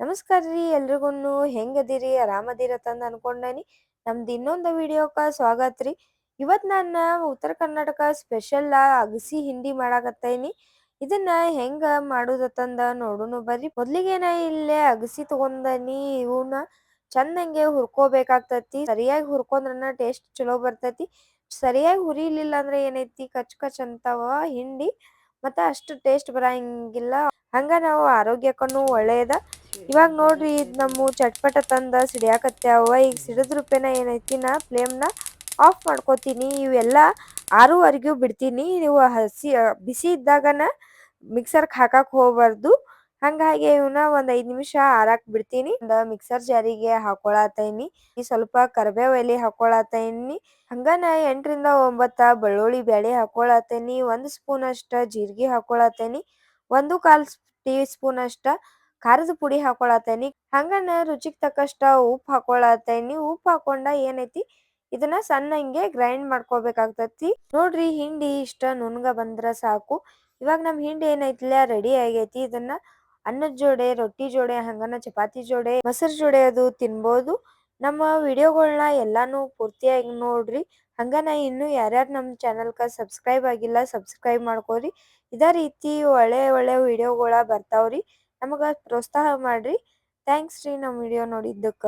ನಮಸ್ಕಾರ ರೀ ಎಲ್ರಿಗೂ ಹೆಂಗದಿರಿ? ಆರಾಮದಿರ ತಂದ ಅನ್ಕೊಂಡೇನಿ. ನಮ್ದು ಇನ್ನೊಂದು ವಿಡಿಯೋಕ ಸ್ವಾಗತ ರೀ. ಇವತ್ ನಾನು ಉತ್ತರ ಕರ್ನಾಟಕ ಸ್ಪೆಷಲ್ ಅಗಸಿ ಹಿಂಡಿ ಮಾಡಾಕತ್ತೇನಿ. ಇದನ್ನ ಹೆಂಗ ಮಾಡುದತ್ತಂದ ನೋಡುನು ಬರ್ರಿ. ಮೊದ್ಲಿಗೆ ನಾ ಇಲ್ಲೇ ಅಗಸಿ ತಗೊಂಡನಿ. ಇವನ್ನ ಚಂದಂಗೆ ಹುರ್ಕೋಬೇಕಾಗ್ತತಿ. ಸರಿಯಾಗಿ ಹುರ್ಕೊಂಡ್ರನ ಟೇಸ್ಟ್ ಚಲೋ ಬರ್ತೈತಿ. ಸರಿಯಾಗಿ ಹುರಿಲಿಲ್ಲ ಅಂದ್ರೆ ಏನೈತಿ? ಕಚ್ ಕಚ್ ಅಂತಾವ ಹಿಂಡಿ. ಮತ್ತ ಅಷ್ಟು ಟೇಸ್ಟ್ ಬರಂಗಿಲ್ಲ. ಹಂಗ ನಾವು ಆರೋಗ್ಯಕ್ಕೂ ಒಳ್ಳೇದ. ಇವಾಗ ನೋಡ್ರಿ ಇದು ನಮ್ಮ ಚಟ್ಪಟ ತಂದ ಸಿಡಿಯಾಕತ್ಯಾವ ಈಗ ಸಿಡಿದ ರೂಪೇನ ಏನೈತಿ ನಾ ಫ್ಲೇಮ್ನ ಆಫ್ ಮಾಡ್ಕೋತೀನಿ. ಇವೆಲ್ಲ ಆರೂವರೆಗೂ ಬಿಡ್ತೀನಿ. ನೀವು ಹಸಿ ಬಿಸಿ ಇದ್ದಾಗನ ಮಿಕ್ಸರ್ಗೆ ಹಾಕಕ್ಕೆ ಹೋಗಬಾರ್ದು. ಹಂಗಾಗಿ ಇವನ್ನ ಒಂದ್ ಐದ್ ನಿಮಿಷ ಆರಾಕ್ ಬಿಡ್ತೀನಿ. ಮಿಕ್ಸರ್ ಜಾರಿಗೆ ಹಾಕೊಳತೈನಿ. ಈ ಸ್ವಲ್ಪ ಕರ್ಬೇವ್ ಎಲೆ ಹಾಕೊಳತೈನಿ. ಹಂಗ ನಾ ಎಂಟರಿಂದ ಒಂಬತ್ತ ಬೆಳ್ಳುಳ್ಳಿ ಬ್ಯಾಳಿ ಹಾಕೊಳತೀನಿ. ಒಂದ್ ಸ್ಪೂನ್ ಅಷ್ಟ ಜೀರಿಗೆ ಹಾಕೊಳತೀನಿ. ಒಂದು ಕಾಲ್ ಟೀ ಸ್ಪೂನ್ ಅಷ್ಟ ಖಾರದ ಪುಡಿ ಹಾಕೊಳತೇನಿ ಹಂಗನ ರುಚಿಗೆ ತಕ್ಕಷ್ಟ ಉಪ್ಪು ಹಾಕೊಳತೇನಿ ಉಪ್ಪು ಹಾಕೊಂಡ ಏನೈತಿ? ಇದನ್ನ ಸಣ್ಣಂಗೆ ಗ್ರೈಂಡ್ ಮಾಡ್ಕೋಬೇಕಾಗ್ತತಿ. ನೋಡ್ರಿ ಹಿಂಡಿ ಇಷ್ಟ ನುಣ್ಗ ಬಂದ್ರ ಸಾಕು. ಇವಾಗ ನಮ್ ಹಿಂಡಿ ಏನೈತಿಲ್ಲ ರೆಡಿ ಆಗೈತಿ. ಇದನ್ನ ಅನ್ನದ ಜೋಡೆ, ರೊಟ್ಟಿ ಜೋಡೆ, ಹಂಗನ ಚಪಾತಿ ಜೋಡೆ, ಮೊಸರು ಜೋಡೆ ಅದು ತಿನ್ಬೋದು. ನಮ್ಮ ವಿಡಿಯೋಗಳನ್ನ ಎಲ್ಲಾನು ಪೂರ್ತಿಯಾಗಿ ನೋಡ್ರಿ. ಹಂಗನ ಇನ್ನು ಯಾರ್ಯಾರು ನಮ್ಮ ಕ ಸಬ್ಸ್ಕ್ರೈಬ್ ಆಗಿಲ್ಲ ಸಬ್ಸ್ಕ್ರೈಬ್ ಮಾಡ್ಕೋರಿ. ಇದೇ ರೀತಿ ಒಳ್ಳೆ ಒಳ್ಳೆ ವಿಡಿಯೋಗಳ ಬರ್ತಾವ್ರಿ. ನಮಗ ಪ್ರೋತ್ಸಾಹ ಮಾಡ್ರಿ. ಥ್ಯಾಂಕ್ಸ್ ರೀ ನಮ್ಮ ವಿಡಿಯೋ ನೋಡಿದ್ದಕ್ಕ.